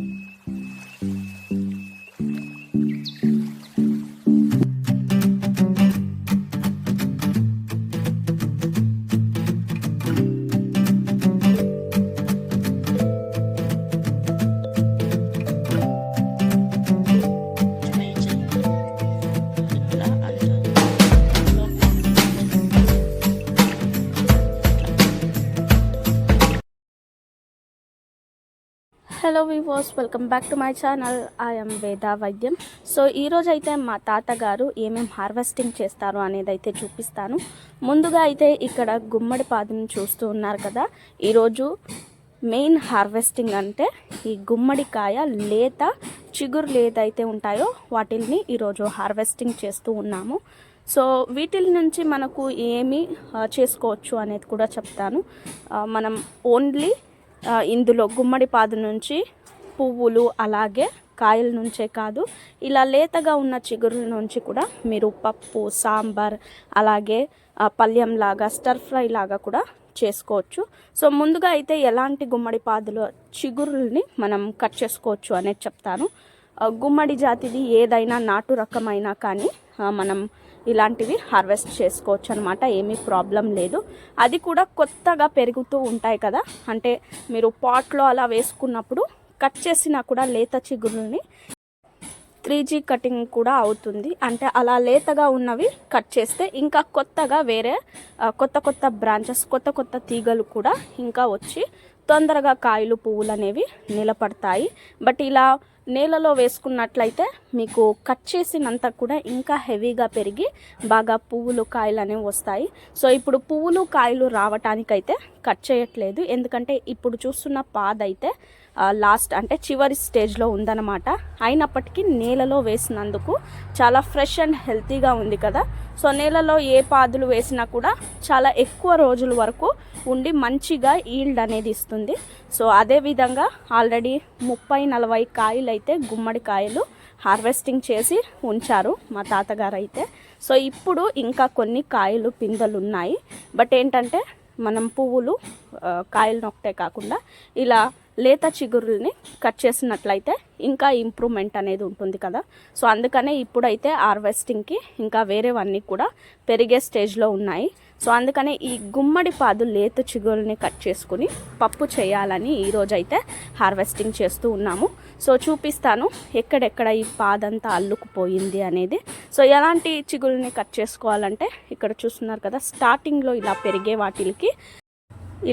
Mm-hmm. Hello viewers welcome back to my channel I'm Veda Vaidyam so ఈరోజు అయితే మా తాతగారు ఏమేమి హార్వెస్టింగ్ చేస్తారు అనేది అయితే చూపిస్తాను. ముందుగా అయితే ఇక్కడ గుమ్మడి పాదును చూస్తూ ఉన్నారు కదా. ఈరోజు మెయిన్ హార్వెస్టింగ్ అంటే ఈ గుమ్మడికాయ లేత చిగురు లేదైతే ఉంటాయో వాటిని ఈరోజు హార్వెస్టింగ్ చేస్తూ ఉన్నాము. సో వీటిల నుంచి మనకు ఏమి చేసుకోవచ్చు అనేది కూడా చెప్తాను. మనం ఓన్లీ ఇందులో గుమ్మడి పాదు నుంచి పువ్వులు అలాగే కాయల నుంచే కాదు ఇలా లేతగా ఉన్న చిగురుల నుంచి కూడా మీరు పప్పు సాంబార్ అలాగే ఆ, పల్యంలాగా స్టర్ ఫ్రై లాగా కూడా చేసుకోవచ్చు. సో ముందుగా అయితే ఎలాంటి గుమ్మడి పాదుల చిగురుల్ని మనం కట్ చేసుకోవచ్చు అనేది చెప్తాను. గుమ్మడి జాతిది ఏదైనా నాటు రకమైనా కానీ మనం ఇలాంటివి హార్వెస్ట్ చేసుకోవచ్చు అనమాట ఏమీ ప్రాబ్లం లేదు. అది కూడా కొత్తగా పెరుగుతూ ఉంటాయి కదా. అంటే మీరు పాట్లో అలా వేసుకున్నప్పుడు కట్ చేసినా కూడా లేత చిగురుల్ని త్రీ జీ కటింగ్ కూడా అవుతుంది. అంటే అలా లేతగా ఉన్నవి కట్ చేస్తే ఇంకా కొత్తగా వేరే కొత్త కొత్త బ్రాంచెస్ కొత్త కొత్త తీగలు కూడా ఇంకా వచ్చి తొందరగా కాయలు పువ్వులు అనేవి నిలబడతాయి. బట్ ఇలా నేలలో వేసుకున్నట్లయితే మీకు కట్ చేసినంత కూడా ఇంకా హెవీగా పెరిగి బాగా పువ్వులు కాయలు అనేవి వస్తాయి. సో ఇప్పుడు పువ్వులు కాయలు రావటానికైతే కట్ చేయట్లేదు. ఎందుకంటే ఇప్పుడు చూస్తున్న పాదైతే లాస్ట్ అంటే చివరి స్టేజ్లో ఉందన్నమాట. అయినప్పటికీ నేలలో వేసినందుకు చాలా ఫ్రెష్ అండ్ హెల్తీగా ఉంది కదా. సో నేలలో ఏ పాదులు వేసినా కూడా చాలా ఎక్కువ రోజుల వరకు ఉండి మంచిగా ఈల్డ్ అనేది ఇస్తుంది. సో అదే విధంగా ఆల్రెడీ ముప్పై నలభై కాయలు అయితే గుమ్మడి కాయలు హార్వెస్టింగ్ చేసి ఉంచారు మా తాతగారు అయితే సో ఇప్పుడు ఇంకా కొన్ని కాయలు పిందెలు ఉన్నాయి. బట్ ఏంటంటే మనం పువ్వులు కాయలు నొక్కటే కాకుండా ఇలా లేత చిగురుల్ని కట్ చేసినట్లయితే ఇంకా ఇంప్రూవ్మెంట్ అనేది ఉంటుంది కదా. సో అందుకనే ఇప్పుడైతే హార్వెస్టింగ్కి ఇంకా వేరేవన్నీ కూడా పెరిగే స్టేజ్లో ఉన్నాయి. సో అందుకనే ఈ గుమ్మడి పాదు లేత చిగురుని కట్ చేసుకుని పప్పు చేయాలని ఈరోజైతే హార్వెస్టింగ్ చేస్తూ ఉన్నాము. సో చూపిస్తాను ఎక్కడెక్కడ ఈ పాదంతా అల్లుకుపోయింది అనేది. సో ఎలాంటి చిగురుల్ని కట్ చేసుకోవాలంటే ఇక్కడ చూస్తున్నారు కదా స్టార్టింగ్లో ఇలా పెరిగే వాటికి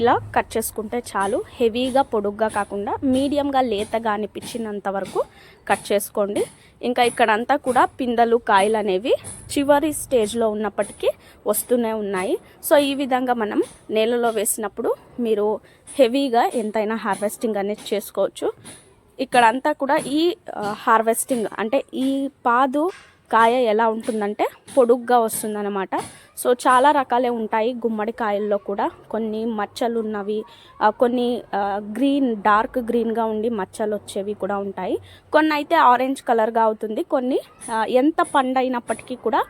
ఇలా కట్ చేసుకుంటే చాలు. హెవీగా పొడుగ్గా కాకుండా మీడియంగా లేతగా అనిపించినంత వరకు కట్ చేసుకోండి. ఇంకా ఇక్కడంతా కూడా పిందలు కాయలు అనేవి చివరి స్టేజ్లో ఉన్నప్పటికీ వస్తూనే ఉన్నాయి. సో ఈ విధంగా మనం నేలలో వేసినప్పుడు మీరు హెవీగా ఎంతైనా హార్వెస్టింగ్ అనేది చేసుకోవచ్చు. ఇక్కడంతా కూడా ఈ హార్వెస్టింగ్ అంటే ఈ పాదు కాయ ఎలా ఉంటుందంటే పొడుగ్గా వస్తుందన్నమాట. సో చాలా రకాలే ఉంటాయి గుమ్మడికాయల్లో కూడా. కొన్ని మచ్చలు ఉన్నవి కొన్ని గ్రీన్ డార్క్ గ్రీన్గా ఉండి మచ్చలు వచ్చేవి కూడా ఉంటాయి. కొన్ని అయితే ఆరెంజ్ కలర్గా అవుతుంది కొన్ని ఎంత పండైనప్పటికీ కూడా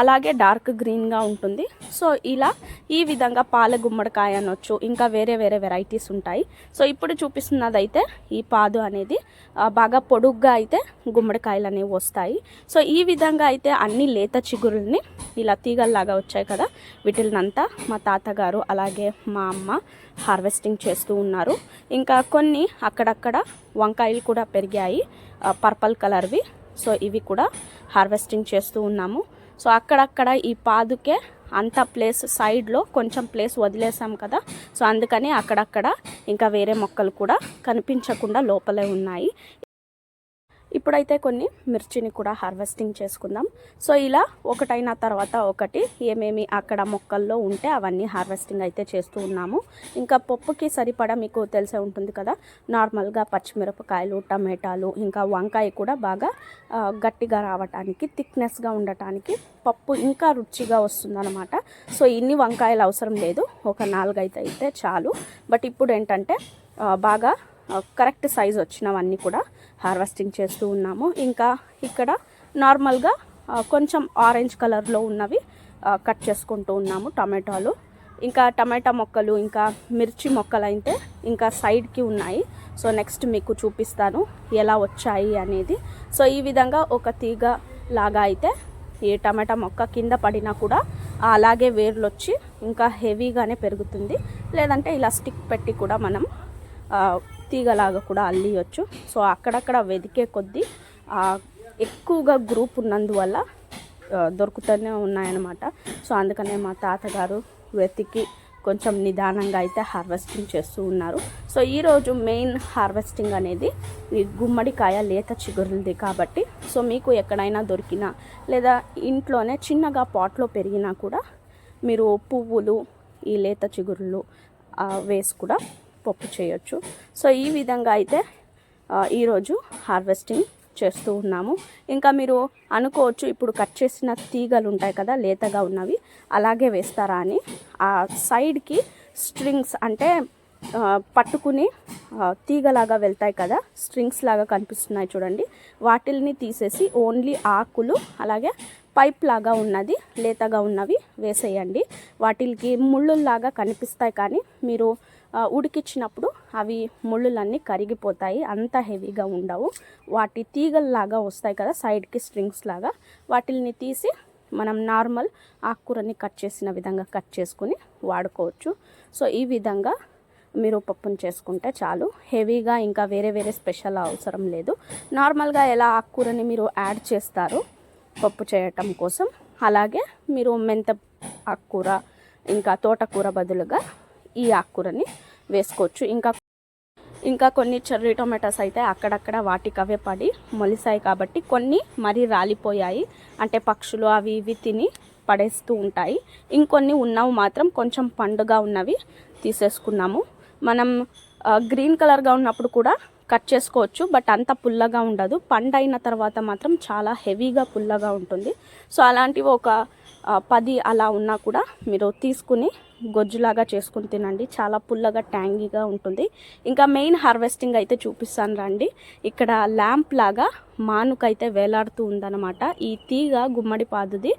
అలాగే డార్క్ గ్రీన్గా ఉంటుంది. సో ఇలా ఈ విధంగా పాల గుమ్మడికాయ అనొచ్చు ఇంకా వేరే వేరే వెరైటీస్ ఉంటాయి. సో ఇప్పుడు చూపిస్తున్నదైతే ఈ పాదు అనేది బాగా పొడుగ్గా అయితే గుమ్మడికాయలు అనేవి వస్తాయి. సో ఈ విధంగా అయితే అన్ని లేత చిగురుల్ని ఇలా తీగల్లాగా వచ్చాయి కదా. వీటినంతా మా తాతగారు అలాగే మా అమ్మ హార్వెస్టింగ్ చేస్తూ ఉన్నారు. ఇంకా కొన్ని అక్కడక్కడ వంకాయలు కూడా పెరిగాయి. పర్పల్ కలర్వి. సో ఇవి కూడా హార్వెస్టింగ్ చేస్తూ ఉన్నాము. సో అక్కడక్కడ ఈ పాదుకే అంత ప్లేస్ సైడ్లో కొంచెం ప్లేస్ వదిలేసాం కదా. సో అందుకని అక్కడక్కడ ఇంకా వేరే మొక్కలు కూడా కనిపించకుండా లోపలే ఉన్నాయి. ఇప్పుడైతే కొన్ని మిర్చిని కూడా హార్వెస్టింగ్ చేసుకుందాం. సో ఇలా ఒకటైన తర్వాత ఒకటి ఏమేమి అక్కడ మొక్కల్లో ఉంటే అవన్నీ హార్వెస్టింగ్ అయితే చేస్తూ ఉన్నాము. ఇంకా పప్పుకి సరిపడా మీకు తెలిసే ఉంటుంది కదా నార్మల్గా పచ్చిమిరపకాయలు టమాటాలు ఇంకా వంకాయ కూడా బాగా గట్టిగా రావటానికి థిక్నెస్గా ఉండటానికి పప్పు ఇంకా రుచిగా వస్తుందన్నమాట. సో ఇన్ని వంకాయలు అవసరం లేదు ఒక నాలుగైతే అయితే చాలు. బట్ ఇప్పుడు ఏంటంటే బాగా కరెక్ట్ సైజ్ వచ్చినవన్నీ కూడా హార్వెస్టింగ్ చేస్తూ ఉన్నాము. ఇంకా ఇక్కడ నార్మల్గా కొంచెం ఆరెంజ్ కలర్లో ఉన్నవి కట్ చేసుకుంటూ ఉన్నాము టమాటాలు. ఇంకా టమాటా మొక్కలు ఇంకా మిర్చి మొక్కలు అయితే ఇంకా సైడ్కి ఉన్నాయి. సో నెక్స్ట్ మీకు చూపిస్తాను ఎలా వచ్చాయి అనేది. సో ఈ విధంగా ఒక తీగ లాగా అయితే ఏ టమాటా మొక్క కింద పడినా కూడా అలాగే వేర్లు వచ్చి ఇంకా హెవీగానే పెరుగుతుంది. లేదంటే ఇలా స్టిక్ పెట్టి కూడా మనం తీగలాగా కూడా అల్లియొచ్చు. సో అక్కడక్కడ వెతికే కొద్దీ ఎక్కువగా గ్రూప్ ఉన్నందువల్ల దొరుకుతూనే ఉన్నాయన్నమాట. సో అందుకనే మా తాతగారు వెతికి కొంచెం నిదానంగా అయితే హార్వెస్టింగ్ చేస్తూ ఉన్నారు. సో ఈరోజు మెయిన్ హార్వెస్టింగ్ అనేది ఈ గుమ్మడికాయ లేత చిగురులది కాబట్టి సో మీకు ఎక్కడైనా దొరికినా లేదా ఇంట్లోనే చిన్నగా పాట్లో పెరిగినా కూడా మీరు పువ్వులు ఈ లేత చిగురులు వేసి కూడా పప్పు చేయొచ్చు. సో ఈ విధంగా అయితే ఈరోజు హార్వెస్టింగ్ చేస్తూ ఉన్నాము. ఇంకా మీరు అనుకోవచ్చు ఇప్పుడు కట్ చేసిన తీగలు ఉంటాయి కదా లేతగా ఉన్నవి అలాగే వేస్తారా అని. ఆ సైడ్కి స్ట్రింగ్స్ అంటే పట్టుకుని తీగలాగా వెళ్తాయి కదా స్ట్రింగ్స్ లాగా కనిపిస్తున్నాయి చూడండి. వాటిల్ని తీసేసి ఓన్లీ ఆకులు అలాగే పైప్ లాగా ఉన్నది లేతగా ఉన్నవి వేసేయండి. వాటికి ముళ్ళుల్లాగా కనిపిస్తాయి కానీ మీరు ఉడికిచ్చినప్పుడు అవి ముళ్ళులన్నీ కరిగిపోతాయి. అంత హెవీగా ఉండవు. వాటి తీగల్లాగా వస్తాయి కదా సైడ్కి స్ట్రింగ్స్ లాగా. వాటిల్ని తీసి మనం నార్మల్ ఆకుకూరని కట్ చేసిన విధంగా కట్ చేసుకుని వాడుకోవచ్చు. సో ఈ విధంగా మీరు పప్పును చేసుకుంటే చాలు. హెవీగా ఇంకా వేరే వేరే స్పెషల్ అవసరం లేదు. నార్మల్గా ఎలా ఆకుకూరని మీరు యాడ్ చేస్తారు పప్పు చేయటం కోసం. అలాగే మీరు మెంత ఆకుకూర ఇంకా తోటకూర బదులుగా ఈ ఆకుకూరని వేసుకోవచ్చు. ఇంకా ఇంకా కొన్ని చెర్రీ టొమాటోస్ అయితే అక్కడక్కడ వాటికవే పడి మొలిసాయి కాబట్టి కొన్ని మరీ రాలిపోయాయి. అంటే పక్షులు అవి ఇవి తిని పడేస్తూ ఉంటాయి. ఇంకొన్ని ఉన్నవి మాత్రం కొంచెం పండుగ ఉన్నవి తీసేసుకున్నాము. మనం గ్రీన్ కలర్గా ఉన్నప్పుడు కూడా కట్ చేసుకోవచ్చు బట్ అంత పుల్లగా ఉండదు. పండు అయిన తర్వాత మాత్రం చాలా హెవీగా పుల్లగా ఉంటుంది. సో అలాంటివి ఒక పది అలా ఉన్నా కూడా మీరు తీసుకుని గొజ్జులాగా చేసుకుని తినండి. చాలా పుల్లగా ట్యాంగీగా ఉంటుంది. ఇంకా మెయిన్ హార్వెస్టింగ్ అయితే చూపిస్తాను రండి. ఇక్కడ ల్యాంప్ లాగా మానుకైతే వేలాడుతూ ఉందన్నమాట. ఈ తీగ గుమ్మడి పాదుది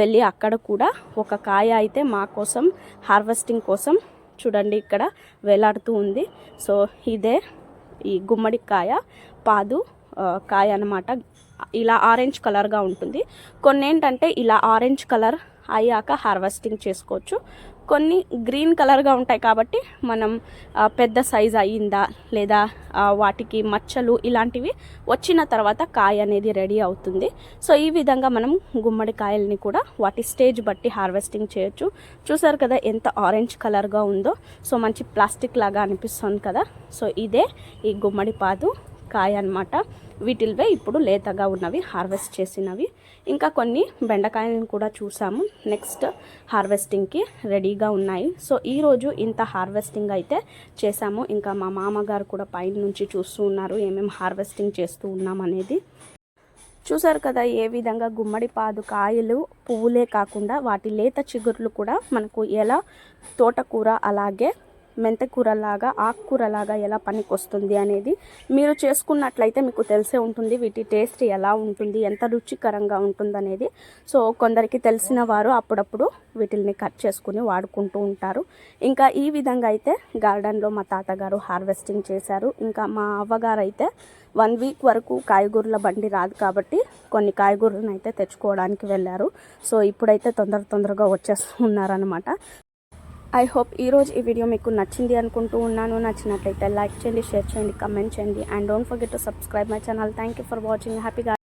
వెళ్ళి అక్కడ కూడా ఒక కాయ అయితే మా కోసం హార్వెస్టింగ్ కోసం చూడండి ఇక్కడ వేలాడుతూ ఉంది. సో ఇదే ఈ గుమ్మడికాయ పాదు కాయ అన్నమాట. ఇలా ఆరెంజ్ కలర్గా ఉంటుంది. కొన్ని ఏంటంటే ఇలా ఆరెంజ్ కలర్ అయ్యాక హార్వెస్టింగ్ చేసుకోవచ్చు. కొన్ని గ్రీన్ కలర్గా ఉంటాయి కాబట్టి మనం పెద్ద సైజ్ అయ్యిందా లేదా వాటికి మచ్చలు ఇలాంటివి వచ్చిన తర్వాత కాయ అనేది రెడీ అవుతుంది. సో ఈ విధంగా మనం గుమ్మడికాయల్ని కూడా వాటి స్టేజ్ బట్టి హార్వెస్టింగ్ చేయొచ్చు. చూసారు కదా ఎంత ఆరెంజ్ కలర్గా ఉందో. సో మంచి ప్లాస్టిక్ లాగా అనిపిస్తుంది కదా. సో ఇదే ఈ గుమ్మడి పాదు. కాయ అన్నమాట. వీటిల్వే ఇప్పుడు లేతగా ఉన్నవి హార్వెస్ట్ చేసినవి. ఇంకా కొన్ని బెండకాయలను కూడా చూసాము. నెక్స్ట్ హార్వెస్టింగ్కి రెడీగా ఉన్నాయి. సో ఈరోజు ఇంత హార్వెస్టింగ్ అయితే చేసాము. ఇంకా మా మామగారు కూడా పైన నుంచి చూస్తూ ఉన్నారు ఏమేమి హార్వెస్టింగ్ చేస్తూ ఉన్నాం అనేది. చూసారు కదా ఏ విధంగా గుమ్మడి పాదు కాయలు పువ్వులే కాకుండా వాటి లేత చిగుర్లు కూడా మనకు ఎలా తోటకూర అలాగే మెంతకూరలాగా ఆకుకూరలాగా ఎలా పనికొస్తుంది అనేది మీరు చేసుకున్నట్లయితే మీకు తెలిసే ఉంటుంది వీటి టేస్ట్ ఎలా ఉంటుంది ఎంత రుచికరంగా ఉంటుందనేది. సో కొందరికి తెలిసిన వారు అప్పుడప్పుడు వీటిల్ని కట్ చేసుకుని వాడుకుంటూ ఉంటారు. ఇంకా ఈ విధంగా అయితే గార్డెన్లో మా తాతగారు హార్వెస్టింగ్ చేశారు. ఇంకా మా అవ్వగారు అయితే వన్ వీక్ వరకు కాయగూరల బండి రాదు కాబట్టి కొన్ని కాయగూరలను అయితే తెచ్చుకోవడానికి వెళ్ళారు. సో ఇప్పుడైతే తొందర తొందరగా వచ్చేస్తున్నారనమాట ఐ హోప్ ఈరోజు ఈ వీడియో మీకు నచ్చింది అనుకుంటూ ఉన్నాను. నచ్చినట్లయితే లైక్ చేయండి షేర్ చేయండి కమెంట్ చేయండి. And don't forget to subscribe my channel thank you for watching హ్యాపీగా